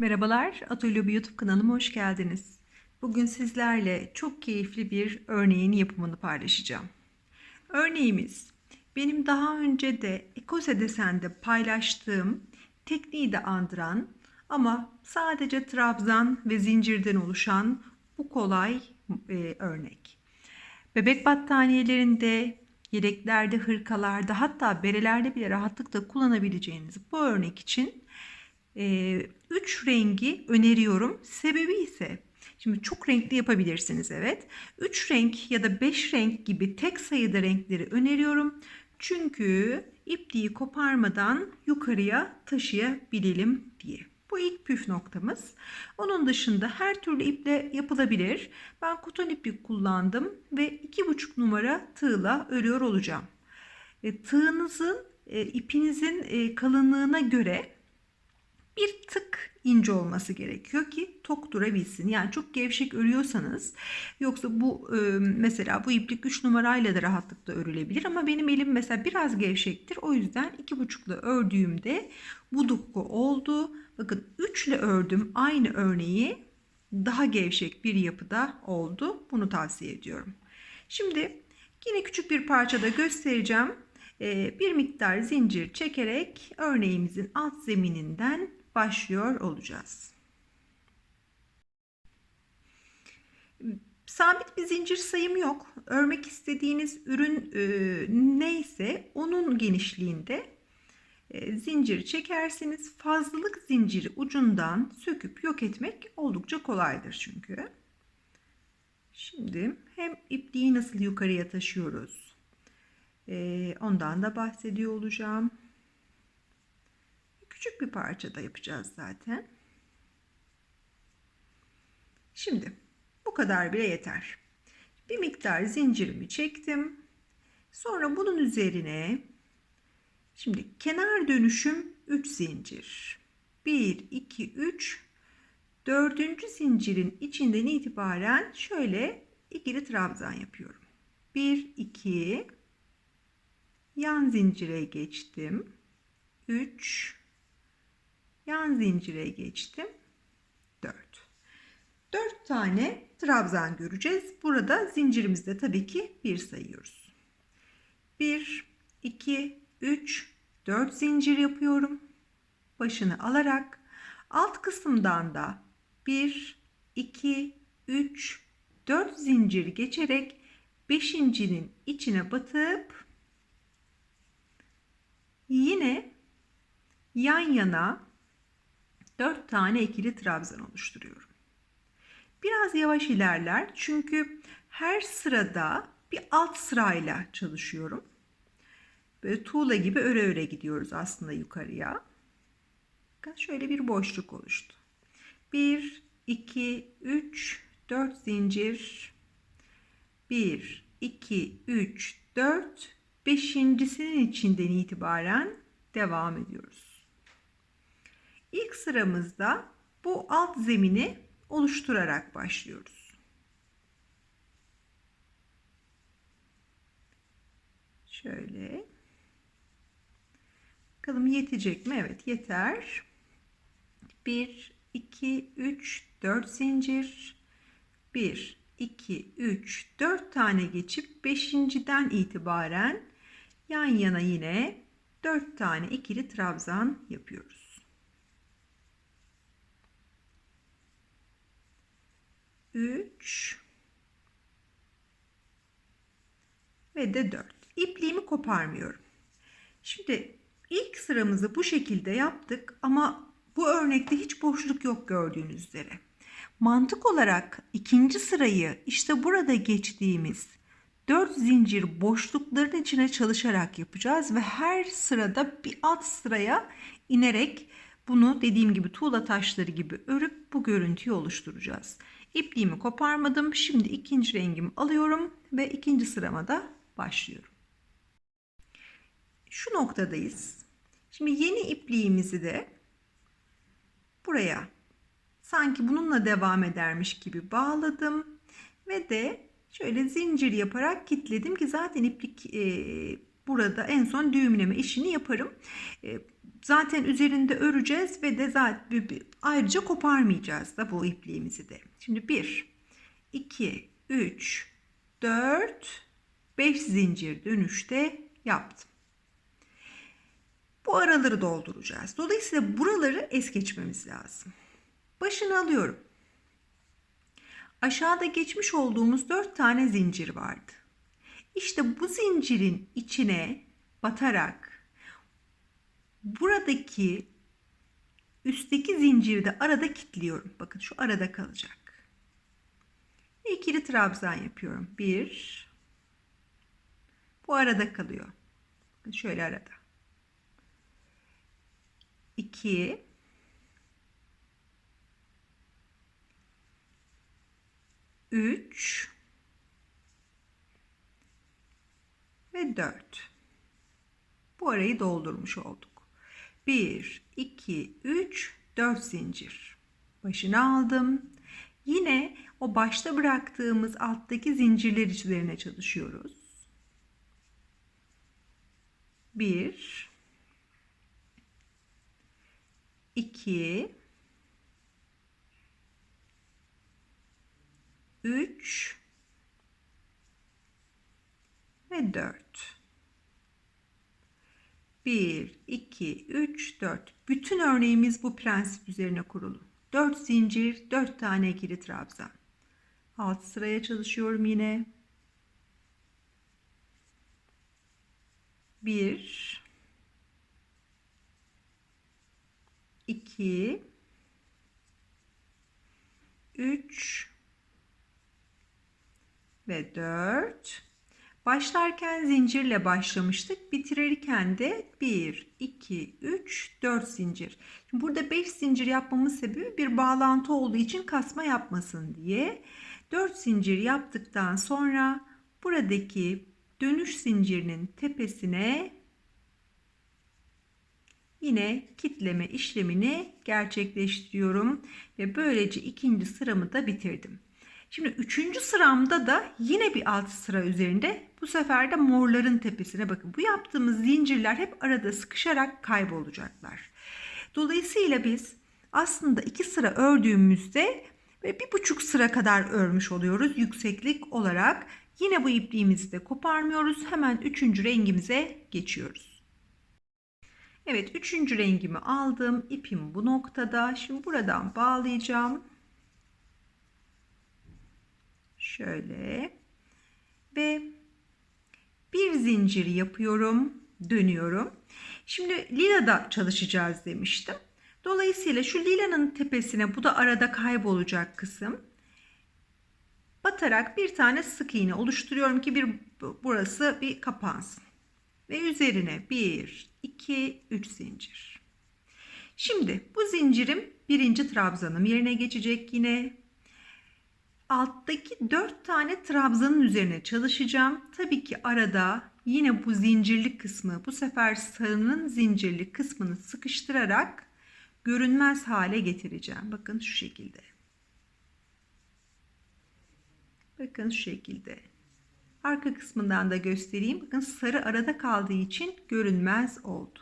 Merhabalar, Atölye YouTube kanalıma hoş geldiniz. Bugün sizlerle çok keyifli bir örneğin yapımını paylaşacağım. Örneğimiz benim daha önce de Ekose Desen'de paylaştığım tekniği de andıran ama sadece trabzan ve zincirden oluşan bu kolay e, örnek. Bebek battaniyelerinde, yeleklerde, hırkalarda hatta berelerde bile rahatlıkla kullanabileceğiniz bu örnek için 3 e, rengi öneriyorum. Sebebi ise şimdi çok renkli yapabilirsiniz evet. 3 renk ya da 5 renk gibi tek sayıda renkleri öneriyorum. Çünkü ipliği koparmadan yukarıya taşıyabilelim diye. Bu ilk püf noktamız. Onun dışında her türlü iple yapılabilir. Ben kuton iplik kullandım ve 2,5 numara tığla örüyor olacağım. E, tığınızın, e, ipinizin e, kalınlığına göre bir tık ince olması gerekiyor ki tok durabilsin. Yani çok gevşek örüyorsanız yoksa bu e, mesela bu iplik 3 numarayla da rahatlıkla örülebilir ama benim elim mesela biraz gevşektir. O yüzden 2,5 ile ördüğümde bu doku oldu. Bakın 3 ile ördüm aynı örneği daha gevşek bir yapıda oldu. Bunu tavsiye ediyorum. Şimdi yine küçük bir parçada göstereceğim. E, bir miktar zincir çekerek örneğimizin alt zemininden başlıyor olacağız. Sabit bir zincir sayım yok. Örmek istediğiniz ürün e, neyse onun genişliğinde e, zinciri çekersiniz. Fazlalık zinciri ucundan söküp yok etmek oldukça kolaydır çünkü. Şimdi hem ipliği nasıl yukarıya taşıyoruz e, ondan da bahsediyor olacağım. Küçük bir parça da yapacağız zaten. Şimdi bu kadar bile yeter. Bir miktar zincirimi çektim. Sonra bunun üzerine şimdi kenar dönüşüm 3 zincir. 1 2 3 dördüncü zincirin içinden itibaren şöyle ikili trabzan yapıyorum. 1 2 yan zincire geçtim. 3 yan zincire geçtim. 4. 4 tane trabzan göreceğiz. Burada zincirimizde tabii ki 1 sayıyoruz. 1 2 3 4 zincir yapıyorum. Başını alarak alt kısımdan da 1 2 3 4 zincir geçerek beşincinin içine batıp yine yan yana 4 tane ikili trabzan oluşturuyorum. Biraz yavaş ilerler çünkü her sırada bir alt sırayla çalışıyorum. Böyle tuğla gibi öre öre gidiyoruz aslında yukarıya. Şöyle bir boşluk oluştu. 1, 2, 3, 4 zincir. 1, 2, 3, 4, beşincisinin içinden itibaren devam ediyoruz. İlk sıramızda bu alt zemini oluşturarak başlıyoruz. Şöyle. Bakalım yetecek mi? Evet yeter. 1, 2, 3, 4 zincir. 1, 2, 3, 4 tane geçip 5.den itibaren yan yana yine 4 tane ikili trabzan yapıyoruz. 3 ve de 4. İpliğimi koparmıyorum. Şimdi ilk sıramızı bu şekilde yaptık ama bu örnekte hiç boşluk yok gördüğünüz üzere. Mantık olarak ikinci sırayı işte burada geçtiğimiz 4 zincir boşlukların içine çalışarak yapacağız ve her sırada bir alt sıraya inerek bunu dediğim gibi tuğla taşları gibi örüp bu görüntüyü oluşturacağız. İpliğimi koparmadım. Şimdi ikinci rengimi alıyorum ve ikinci sırama da başlıyorum. Şu noktadayız. Şimdi yeni ipliğimizi de buraya sanki bununla devam edermiş gibi bağladım ve de şöyle zincir yaparak kilitledim ki zaten iplik e, burada en son düğümleme işini yaparım. E, zaten üzerinde öreceğiz ve de zaten ayrıca koparmayacağız da bu ipliğimizi de. Şimdi 1, 2, 3, 4, 5 zincir dönüşte yaptım. Bu araları dolduracağız. Dolayısıyla buraları es geçmemiz lazım. Başını alıyorum. Aşağıda geçmiş olduğumuz 4 tane zincir vardı. İşte bu zincirin içine batarak buradaki üstteki zinciri de arada kilitliyorum. Bakın şu arada kalacak. İkili trabzan yapıyorum. Bir. Bu arada kalıyor. Bakın şöyle arada. İki. Üç. Ve dört. Bu arayı doldurmuş olduk. 1, 2, 3, 4 zincir. Başını aldım. Yine o başta bıraktığımız alttaki zincirler üzerine çalışıyoruz. 1 2 3 ve 4 1, 2, 3, 4. Bütün örneğimiz bu prensip üzerine kurulu. 4 zincir, 4 tane ikili trabzan. Alt sıraya çalışıyorum yine. 1 2 3 ve 4 Başlarken zincirle başlamıştık. Bitirirken de 1, 2, 3, 4 zincir. Şimdi burada 5 zincir yapmamın sebebi bir bağlantı olduğu için kasma yapmasın diye. 4 zincir yaptıktan sonra buradaki dönüş zincirinin tepesine yine kitleme işlemini gerçekleştiriyorum ve böylece ikinci sıramı da bitirdim. Şimdi üçüncü sıramda da yine bir alt sıra üzerinde bu sefer de morların tepesine bakın. Bu yaptığımız zincirler hep arada sıkışarak kaybolacaklar. Dolayısıyla biz aslında iki sıra ördüğümüzde ve bir buçuk sıra kadar örmüş oluyoruz yükseklik olarak. Yine bu ipliğimizi de koparmıyoruz. Hemen üçüncü rengimize geçiyoruz. Evet üçüncü rengimi aldım. İpim bu noktada. Şimdi buradan bağlayacağım. Şöyle. Ve bir zincir yapıyorum. Dönüyorum. Şimdi lilada çalışacağız demiştim. Dolayısıyla şu lilanın tepesine bu da arada kaybolacak kısım. Batarak bir tane sık iğne oluşturuyorum ki bir burası bir kapansın. Ve üzerine 1, 2, 3 zincir. Şimdi bu zincirim birinci trabzanım yerine geçecek yine alttaki 4 tane trabzanın üzerine çalışacağım. Tabii ki arada yine bu zincirli kısmı bu sefer sarının zincirli kısmını sıkıştırarak görünmez hale getireceğim. Bakın şu şekilde. Bakın şu şekilde. Arka kısmından da göstereyim. Bakın sarı arada kaldığı için görünmez oldu.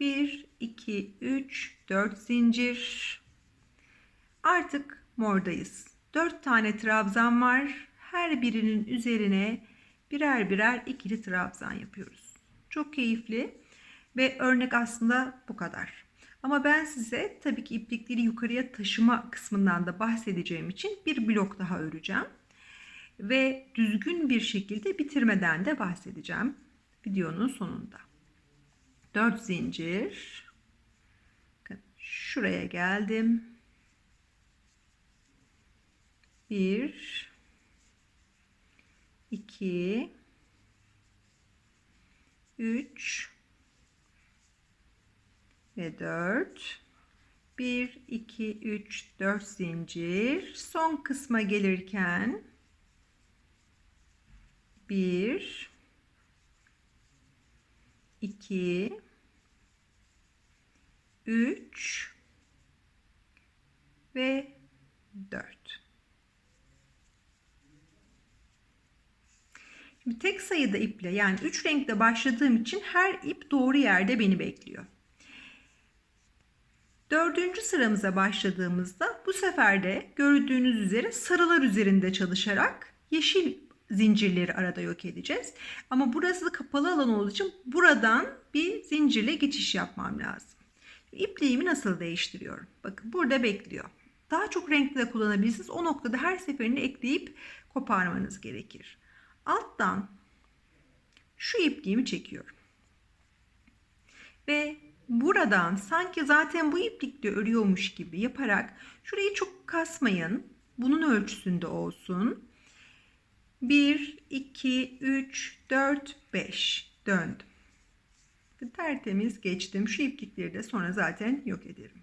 1, 2, 3, 4 zincir. Artık mordayız. 4 tane trabzan var. Her birinin üzerine birer birer ikili trabzan yapıyoruz. Çok keyifli ve örnek aslında bu kadar. Ama ben size tabii ki iplikleri yukarıya taşıma kısmından da bahsedeceğim için bir blok daha öreceğim. Ve düzgün bir şekilde bitirmeden de bahsedeceğim videonun sonunda. 4 zincir. Şuraya geldim. 1 2 3 ve 4 1 2 3 4 zincir. Son kısma gelirken 1 2 3 ve 4 Şimdi tek sayıda iple yani 3 renkte başladığım için her ip doğru yerde beni bekliyor. Dördüncü sıramıza başladığımızda bu sefer de gördüğünüz üzere sarılar üzerinde çalışarak yeşil zincirleri arada yok edeceğiz. Ama burası kapalı alan olduğu için buradan bir zincirle geçiş yapmam lazım. İpliğimi nasıl değiştiriyorum? Bakın burada bekliyor. Daha çok renkli de kullanabilirsiniz. O noktada her seferinde ekleyip koparmanız gerekir. Alttan şu ipliğimi çekiyorum. Ve buradan sanki zaten bu iplikle örüyormuş gibi yaparak şurayı çok kasmayın. Bunun ölçüsünde olsun. 1, 2, 3, 4, 5 döndüm. Tertemiz geçtim. Şu iplikleri de sonra zaten yok ederim.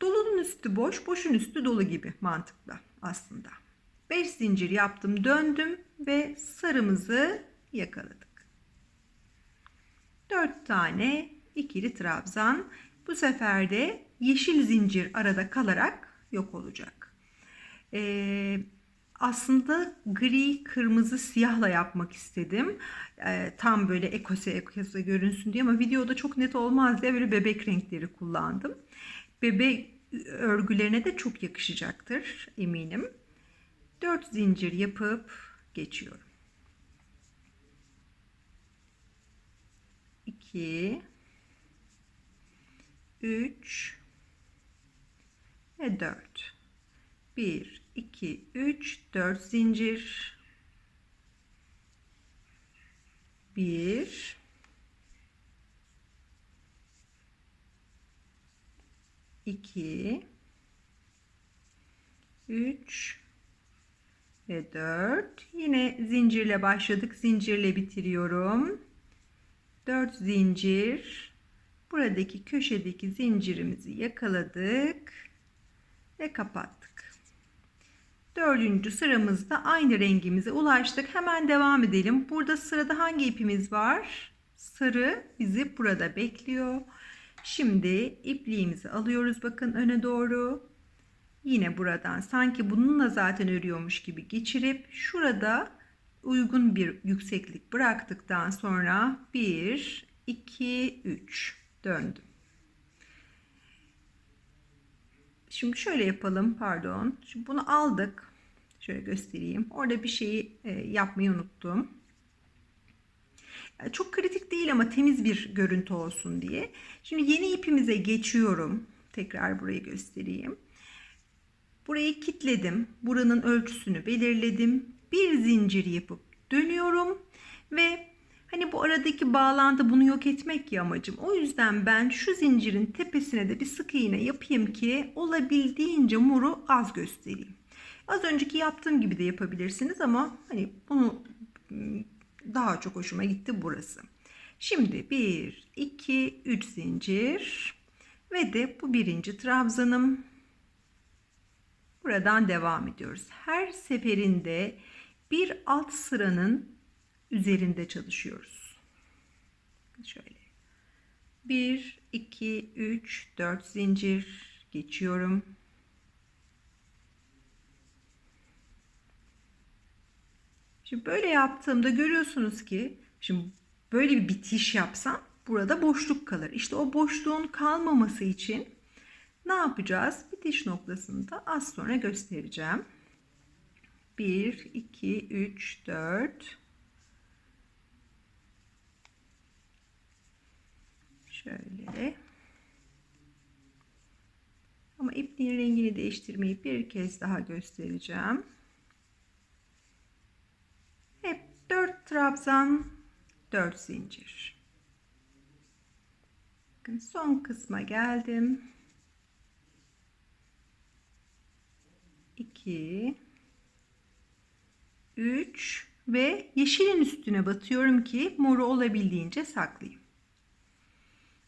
Dolunun üstü boş, boşun üstü dolu gibi mantıkla aslında. 5 zincir yaptım, döndüm ve sarımızı yakaladık. 4 tane ikili trabzan. Bu sefer de yeşil zincir arada kalarak yok olacak. Ee, aslında gri, kırmızı, siyahla yapmak istedim. Ee, tam böyle ekose ekose görünsün diye ama videoda çok net olmaz diye böyle bebek renkleri kullandım. Bebek örgülerine de çok yakışacaktır eminim. 4 zincir yapıp geçiyorum. 2 3 ve 4 1 2 3 4 zincir 1 2 3 ve 4 yine zincirle başladık. Zincirle bitiriyorum. 4 zincir. Buradaki köşedeki zincirimizi yakaladık ve kapattık. Dördüncü sıramızda aynı rengimize ulaştık. Hemen devam edelim. Burada sırada hangi ipimiz var? Sarı bizi burada bekliyor. Şimdi ipliğimizi alıyoruz bakın öne doğru yine buradan sanki bununla zaten örüyormuş gibi geçirip şurada uygun bir yükseklik bıraktıktan sonra 1 2 3 döndüm. Şimdi şöyle yapalım pardon. Şimdi bunu aldık. Şöyle göstereyim. Orada bir şeyi e, yapmayı unuttum. Çok kritik değil ama temiz bir görüntü olsun diye. Şimdi yeni ipimize geçiyorum. Tekrar burayı göstereyim. Burayı kilitledim. Buranın ölçüsünü belirledim. Bir zincir yapıp dönüyorum ve hani bu aradaki bağlantı bunu yok etmek ya amacım. O yüzden ben şu zincirin tepesine de bir sık iğne yapayım ki olabildiğince moru az göstereyim. Az önceki yaptığım gibi de yapabilirsiniz ama hani bunu daha çok hoşuma gitti burası. Şimdi 1, 2, 3 zincir ve de bu birinci trabzanım. Buradan devam ediyoruz. Her seferinde bir alt sıranın üzerinde çalışıyoruz. Şöyle. 1, 2, 3, 4 zincir geçiyorum. Şimdi böyle yaptığımda görüyorsunuz ki şimdi böyle bir bitiş yapsam burada boşluk kalır. İşte o boşluğun kalmaması için ne yapacağız? Bitiş noktasını da az sonra göstereceğim. 1, 2, 3, 4. Şöyle. Ama ipliğin rengini değiştirmeyi bir kez daha göstereceğim. Hep 4 trabzan, 4 zincir. Bakın son kısma geldim. 2 3 ve yeşilin üstüne batıyorum ki moru olabildiğince saklayayım.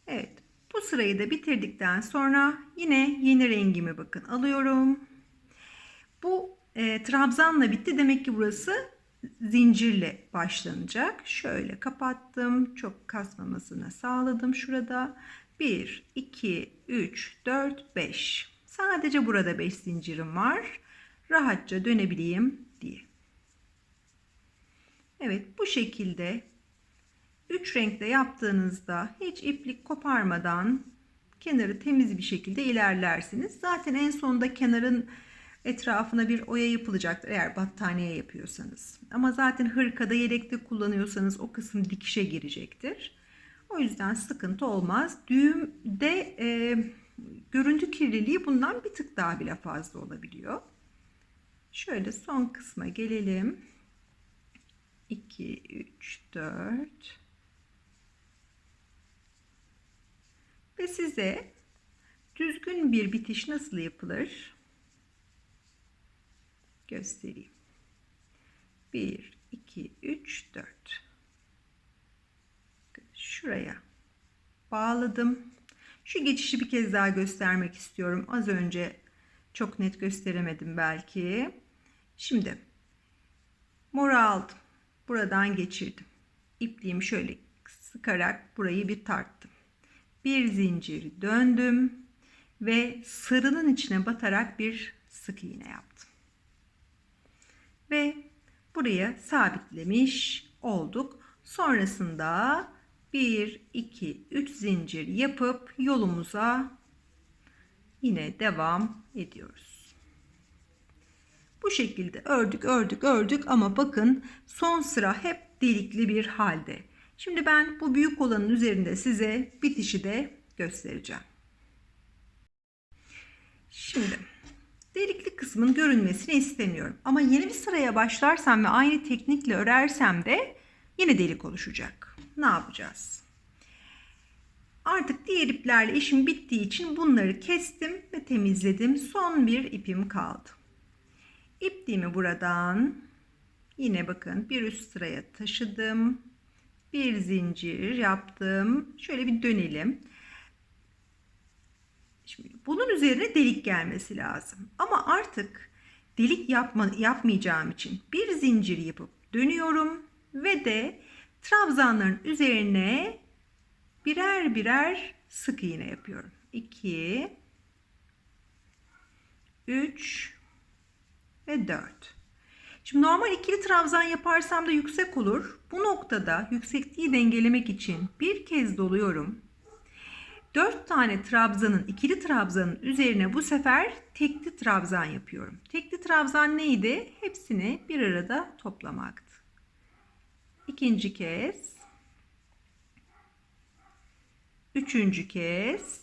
Evet bu sırayı da bitirdikten sonra yine yeni rengimi bakın alıyorum. Bu e, trabzanla bitti demek ki burası zincirle başlanacak. Şöyle kapattım. Çok kasmamasını sağladım şurada. 1, 2, 3, 4, 5. Sadece burada 5 zincirim var. Rahatça dönebileyim diye. Evet bu şekilde 3 renkte yaptığınızda hiç iplik koparmadan kenarı temiz bir şekilde ilerlersiniz. Zaten en sonunda kenarın etrafına bir oya yapılacaktır eğer battaniye yapıyorsanız. Ama zaten hırkada yelekte kullanıyorsanız o kısım dikişe girecektir. O yüzden sıkıntı olmaz. Düğümde e, görüntü kirliliği bundan bir tık daha bile fazla olabiliyor. Şöyle son kısma gelelim. 2, 3, 4. Ve size düzgün bir bitiş nasıl yapılır? Göstereyim. 1, 2, 3, 4. Şuraya bağladım. Şu geçişi bir kez daha göstermek istiyorum. Az önce çok net gösteremedim belki. Şimdi moru aldım. Buradan geçirdim. İpliğimi şöyle sıkarak burayı bir tarttım. Bir zincir döndüm ve sarının içine batarak bir sık iğne yaptım. Ve buraya sabitlemiş olduk. Sonrasında 1 2 3 zincir yapıp yolumuza yine devam ediyoruz. Bu şekilde ördük ördük ördük ama bakın son sıra hep delikli bir halde. Şimdi ben bu büyük olanın üzerinde size bitişi de göstereceğim. Şimdi delikli kısmın görünmesini istemiyorum. Ama yeni bir sıraya başlarsam ve aynı teknikle örersem de yine delik oluşacak. Ne yapacağız? Artık diğer iplerle işim bittiği için bunları kestim ve temizledim. Son bir ipim kaldı. İpliğimi buradan yine bakın bir üst sıraya taşıdım. Bir zincir yaptım. Şöyle bir dönelim. Şimdi bunun üzerine delik gelmesi lazım. Ama artık delik yapma, yapmayacağım için bir zincir yapıp dönüyorum ve de trabzanların üzerine birer birer sık iğne yapıyorum. 2 3 ve 4. Şimdi normal ikili trabzan yaparsam da yüksek olur. Bu noktada yüksekliği dengelemek için bir kez doluyorum. 4 tane trabzanın, ikili trabzanın üzerine bu sefer tekli trabzan yapıyorum. Tekli trabzan neydi? Hepsini bir arada toplamaktı. İkinci kez. Üçüncü kez.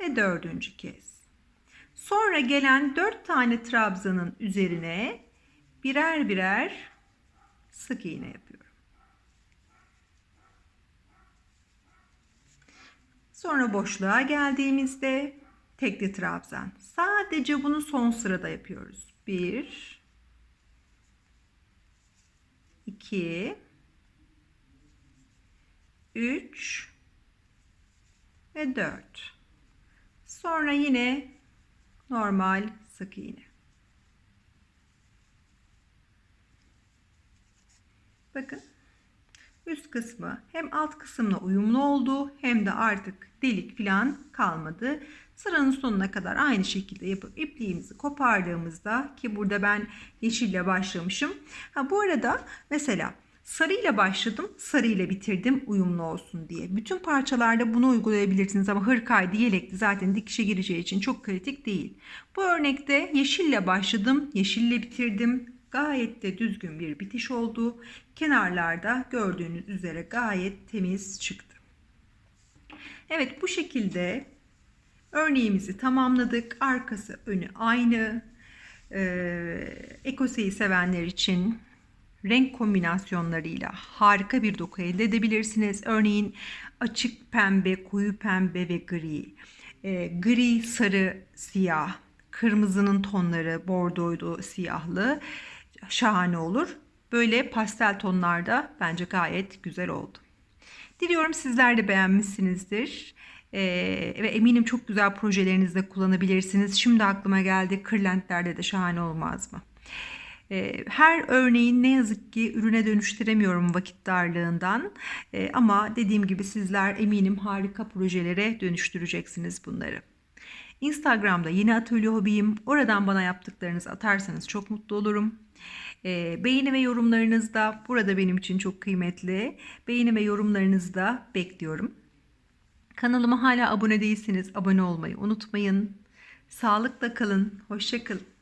Ve dördüncü kez. Sonra gelen dört tane trabzanın üzerine birer birer sık iğne yapıyorum. Sonra boşluğa geldiğimizde tekli trabzan. Sadece bunu son sırada yapıyoruz. 1 2 3 ve 4. Sonra yine normal sık iğne. Bakın üst kısmı hem alt kısımla uyumlu oldu hem de artık delik falan kalmadı. Sıranın sonuna kadar aynı şekilde yapıp ipliğimizi kopardığımızda ki burada ben yeşille başlamışım. Ha bu arada mesela sarı ile başladım, sarı ile bitirdim uyumlu olsun diye. Bütün parçalarda bunu uygulayabilirsiniz ama hırkaydı, yelekti zaten dikişe gireceği için çok kritik değil. Bu örnekte yeşille başladım, yeşille bitirdim. Gayet de düzgün bir bitiş oldu. Kenarlarda gördüğünüz üzere gayet temiz çıktı. Evet bu şekilde örneğimizi tamamladık. Arkası önü aynı. Ee, ekoseyi sevenler için renk kombinasyonlarıyla harika bir doku elde edebilirsiniz. Örneğin açık pembe, koyu pembe ve gri. E, gri, sarı, siyah. Kırmızının tonları bordoydu, siyahlı. Şahane olur. Böyle pastel tonlarda bence gayet güzel oldu. Diliyorum sizler de beğenmişsinizdir. Ee, ve eminim çok güzel projelerinizde kullanabilirsiniz. Şimdi aklıma geldi kırlentlerde de şahane olmaz mı? Ee, her örneğin ne yazık ki ürüne dönüştüremiyorum vakit darlığından. Ee, ama dediğim gibi sizler eminim harika projelere dönüştüreceksiniz bunları. Instagram'da yeni atölye hobiyim. Oradan bana yaptıklarınızı atarsanız çok mutlu olurum. E, beğeni ve yorumlarınız da burada benim için çok kıymetli. Beğeni ve yorumlarınızı da bekliyorum. Kanalıma hala abone değilseniz abone olmayı unutmayın. Sağlıkla kalın, hoşça kalın.